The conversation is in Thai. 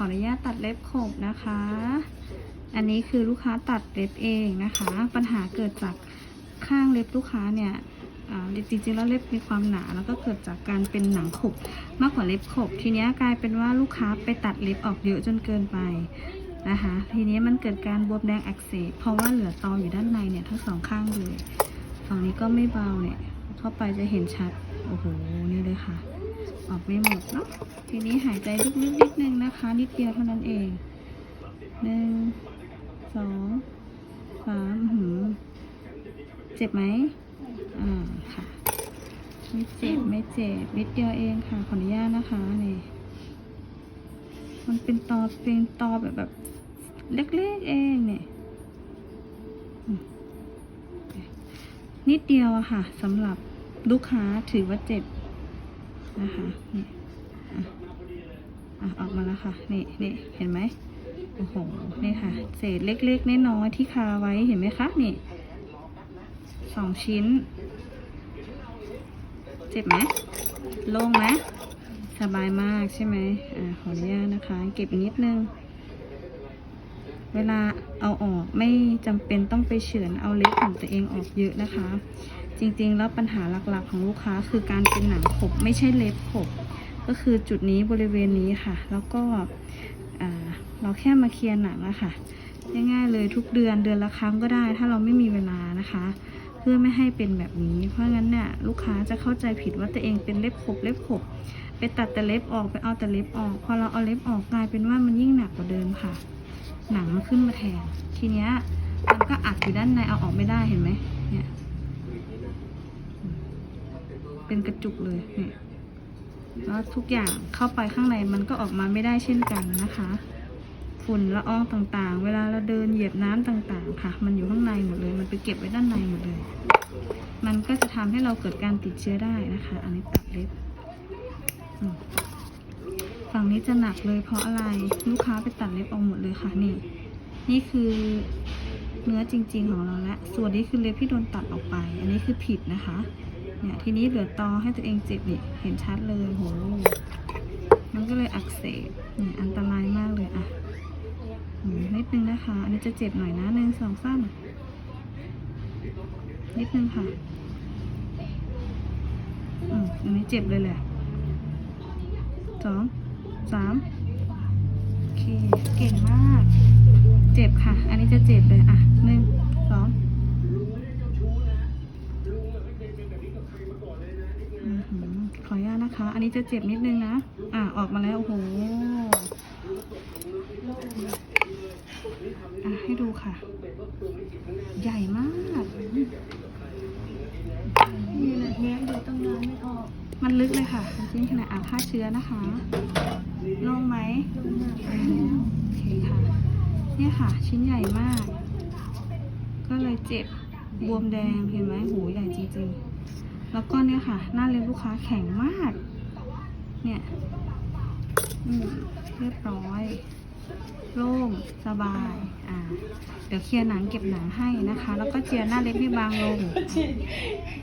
ออนุญาตตัดเล็บขบนะคะ อันนี้คือลูกค้าตัดเล็บเองนะคะ ปัญหาเกิดจากข้างเล็บลูกค้าเนี่ยจริงๆแล้วเล็บมีความหนาแล้วก็เกิดจากการเป็นหนังขบมากกว่าเล็บขบ ทีนี้กลายเป็นว่าลูกค้าไปตัดเล็บออกเยอะจนเกินไปนะคะ ทีนี้มันเกิดการบวมแดงอักเสบเพราะว่าเหลือตออยู่ด้านในเนี่ยทั้งสองข้างเลยฝั่งนี้ก็ไม่เบาเนี่ยเข้าไปจะเห็นชัดโอ้โหนี่เลยค่ะ ออกไม่หมดเนาะทีนี้หายใจลึกๆนิดนึงนะคะ นิดเดียวเท่านั้นเองหนึ่งสองสามหืมเจ็บไหมอ่าค่ะ ไม่เจ็บไม่เจ็บนิดเดียวเองค่ะ ขออนุญาตนะคะนี่มันเป็นตอเป็นตอแบบแบบเล็กๆเองเนี่ยนิดเดียวอะค่ะสำหรับลูกค้าถือว่าเจ็บ นะคะนี่อะออกมาแล้วค่ะ นี่นี่เห็นไหมโอ้โห นี่ค่ะ เศษเล็กๆน้อยๆที่คาไว้เห็นไหมคะ นี่สองชิ้น เจ็บไหมโล่งไหมสบายมากใช่ไหมอ่าขออนุญาตนะคะ เก็บนิดนึง เวลาเอาออกไม่จำเป็นต้องไปเฉือนเอาเล็บของตัวเองออกเยอะนะคะ จริงๆ แล้วปัญหาหลักๆของลูกค้าคือการเป็นหนังขบไม่ใช่เล็บขบ ก็คือจุดนี้บริเวณนี้ค่ะ แล้วก็เราแค่มาเคลียร์หนังอะค่ะง่ายๆเลยทุกเดือนเดือนละครั้งก็ได้ ถ้าเราไม่มีเวลานะคะ เพื่อไม่ให้เป็นแบบนี้ เพราะงั้นเนี่ยลูกค้าจะเข้าใจผิดว่าตัวเองเป็นเล็บขบเล็บขบไปตัดแต่เล็บออกไปเอาแต่เล็บออก พอเราเอาเล็บออกกลายเป็นว่ามันยิ่งหนักกว่าเดิมค่ะ หนังมันขึ้นมาแทน ทีเนี้ยมันก็อัดอยู่ด้านในเอาออกไม่ได้เห็นไหมเนี่ย เป็นกระจุกเลยเนี่ยแล้วทุกอย่างเข้าไปข้างในมันก็ออกมาไม่ได้เช่นกันนะคะ ฝุ่นละอองต่างๆ เวลาเราเดินเหยียบน้ำต่างๆ ค่ะ มันอยู่ข้างในหมดเลย มันไปเก็บไว้ด้านในหมดเลย มันก็จะทำให้เราเกิดการติดเชื้อได้นะคะ อันนี้ตัดเล็บอืม ฝั่งนี้จะหนักเลยเพราะอะไรลูกค้าไปตัดเล็บออกหมดเลยค่ะนี่ นี่คือเนื้อจริง ๆของเราและส่วนนี้คือเล็บที่โดนตัดออกไป อันนี้คือผิดนะคะ เนี่ยทีนี้เหลือตอให้ตัวเองเจ็บนี่เห็นชัดเลยโหมันก็เลยอักเสบนี่อันตรายมากเลยอะนิดนึงนะคะ อันนี้จะเจ็บหน่อยนะหนึ่งสองสามนิดนึงค่ะอืมอันนี้เจ็บเลยแหละสอง สามโอเค เก่งมาก เจ็บค่ะ อันนี้จะเจ็บเลย อะหนึ่งสองขออนุญาตนะคะ อันนี้จะเจ็บนิดนึงนะ อะ ออกมาแล้ว โอ้โหอะ ให้ดูค่ะ ใหญ่มาก นี่แหละแง้มดูตั้งนานไม่อ ลึกเลยค่ะจริงๆขนาดอาฆ่าเชื้อนะคะโล่งไหมลงมากโอเคค่ะ เนี่ยค่ะ ชิ้นใหญ่มาก ก็เลยเจ็บบวมแดงเห็นไหมหูใหญ่จริงๆ แล้วก็เนี่ยค่ะ หน้าเล็บลูกค้าแข็งมาก เนี่ยอืเรียบร้อย โล่งสบาย อ่า เดี๋ยวเคลียร์หนังเก็บหนังให้นะคะ แล้วก็เจียรหน้าเล็บให้บางลง